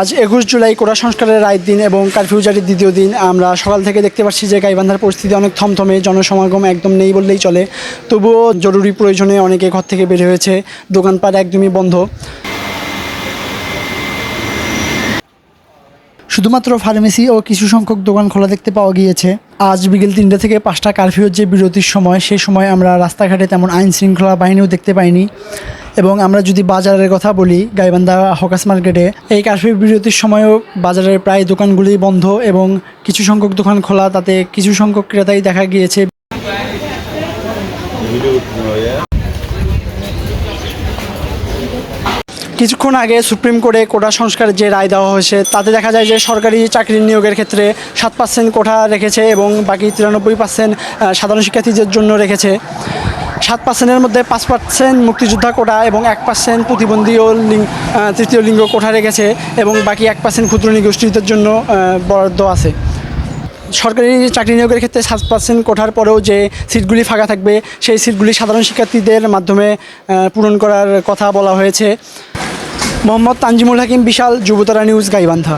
আজ একুশ জুলাই কোটা সংস্কারের রায়ের দিন এবং কারফিউ জারির দ্বিতীয় দিন। আমরা সকাল থেকে দেখতে পাচ্ছি যে গাইবান্ধার পরিস্থিতি অনেক থমথমে, জনসমাগম একদম নেই বললেই চলে। তবুও জরুরি প্রয়োজনে অনেকে ঘর থেকে বের হয়েছে। দোকানপাট একদমই বন্ধ। শুধুমাত্র ফার্মেসি ও কিছু সংখ্যক দোকান খোলা দেখতে পাওয়া গিয়েছে। আজ বিকেল তিনটা থেকে পাঁচটা কারফিউর যে বিরতির সময় সেই সময় আমরা রাস্তাঘাটে তেমন আইন শৃঙ্খলা বাহিনীও দেখতে পাইনি। এবং আমরা যদি বাজারের কথা বলি, গাইবান্ধা হকাস মার্কেটে, এই কারফিউ বিরতির সময়ও বাজারের প্রায় দোকানগুলি বন্ধ এবং কিছু সংখ্যক দোকান খোলা, তাতে কিছু সংখ্যক ক্রেতাই দেখা গিয়েছে। কিছুক্ষণ আগে সুপ্রিম কোর্টে কোটা সংস্কারের যে রায় দেওয়া হয়েছে, তাতে দেখা যায় যে সরকারি চাকরি নিয়োগের ক্ষেত্রে সাত পার্সেন্ট কোটা রেখেছে এবং বাকি তিরানব্বই পার্সেন্ট সাধারণ শিক্ষার্থীদের জন্য রেখেছে। সাত পার্সেন্টের মধ্যে পাঁচ পার্সেন্ট মুক্তিযোদ্ধা কোটা এবং এক পার্সেন্ট প্রতিবন্ধী ও তৃতীয় লিঙ্গ কোটা রেখেছে এবং বাকি এক পার্সেন্ট ক্ষুদ্র নিগোষ্ঠীদের জন্য বরাদ্দ আছে। সরকারি চাকরি নিয়োগের ক্ষেত্রে সাত পার্সেন্ট কোঠার পরেও যে সিটগুলি ফাঁকা থাকবে, সেই সিটগুলি সাধারণ শিক্ষার্থীদের মাধ্যমে পূরণ করার কথা বলা হয়েছে। মোহাম্মদ তানজিমুল হাকিম, বিশাল যুবতারা নিউজ, গাইবান্ধা।